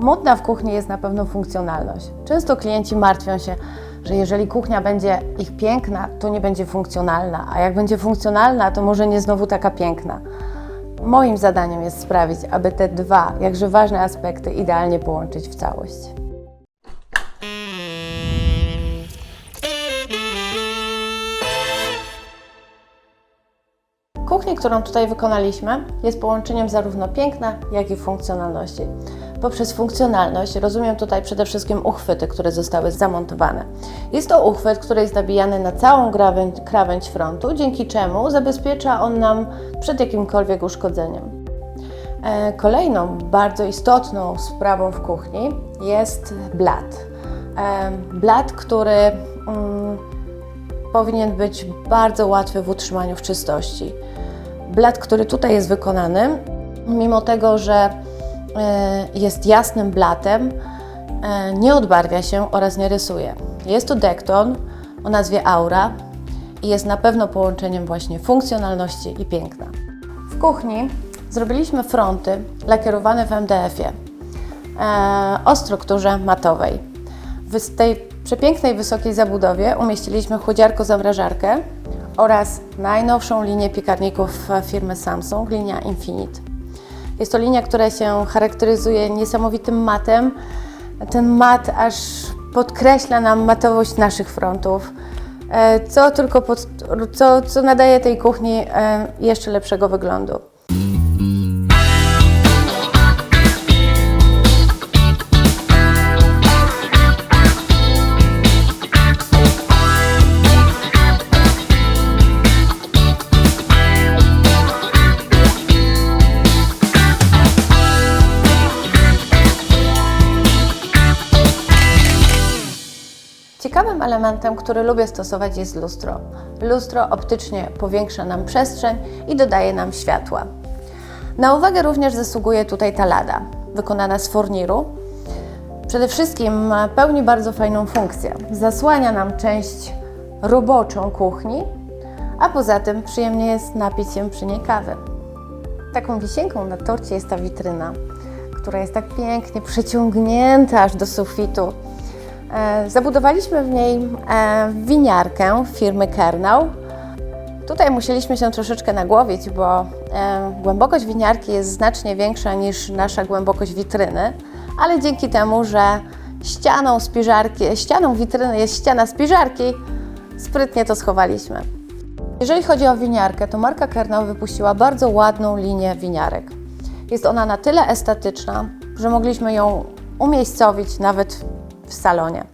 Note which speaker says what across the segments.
Speaker 1: Modna w kuchni jest na pewno funkcjonalność. Często klienci martwią się, że jeżeli kuchnia będzie ich piękna, to nie będzie funkcjonalna, a jak będzie funkcjonalna, to może nie znowu taka piękna. Moim zadaniem jest sprawić, aby te dwa jakże ważne aspekty idealnie połączyć w całość. Kuchnia, którą tutaj wykonaliśmy, jest połączeniem zarówno piękna, jak i funkcjonalności. Poprzez funkcjonalność rozumiem tutaj przede wszystkim uchwyty, które zostały zamontowane. Jest to uchwyt, który jest nabijany na całą krawędź, krawędź frontu, dzięki czemu zabezpiecza on nam przed jakimkolwiek uszkodzeniem. E, Kolejną bardzo istotną sprawą w kuchni jest blat. E, Blat, który mm, powinien być bardzo łatwy w utrzymaniu w czystości. Blat, który tutaj jest wykonany, mimo tego, że jest jasnym blatem, e, nie odbarwia się oraz nie rysuje. Jest to dekton o nazwie Aura i jest na pewno połączeniem właśnie funkcjonalności i piękna. W kuchni zrobiliśmy fronty lakierowane w MDF-ie e, o strukturze matowej. W tej przepięknej, wysokiej zabudowie umieściliśmy chłodziarko-zamrażarkę oraz najnowszą linię piekarników firmy Samsung, linia Infinite. Jest to linia, która się charakteryzuje niesamowitym matem. Ten mat aż podkreśla nam matowość naszych frontów, e, co tylko pod, co, co nadaje tej kuchni e, jeszcze lepszego wyglądu. Ciekawym elementem, który lubię stosować jest lustro. Lustro optycznie powiększa nam przestrzeń i dodaje nam światła. Na uwagę również zasługuje tutaj ta lada, wykonana z forniru. Przede wszystkim pełni bardzo fajną funkcję. Zasłania nam część roboczą kuchni, a poza tym przyjemnie jest napić się przy niej kawy. Taką wisienką na torcie jest ta witryna, która jest tak pięknie przeciągnięta aż do sufitu. E, Zabudowaliśmy w niej e, winiarkę firmy Kernał. Tutaj musieliśmy się troszeczkę nagłowić, bo e, głębokość winiarki jest znacznie większa niż nasza głębokość witryny, ale dzięki temu, że ścianą spiżarki, ścianą witryny jest ściana spiżarki, sprytnie to schowaliśmy. Jeżeli chodzi o winiarkę, to marka Kernał wypuściła bardzo ładną linię winiarek. Jest ona na tyle estetyczna, że mogliśmy ją umiejscowić nawet w salonie.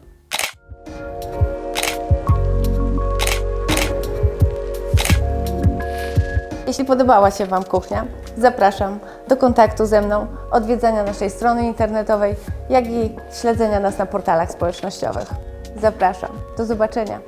Speaker 1: Jeśli podobała się Wam kuchnia, zapraszam do kontaktu ze mną, odwiedzania naszej strony internetowej, jak i śledzenia nas na portalach społecznościowych. Zapraszam. Do zobaczenia.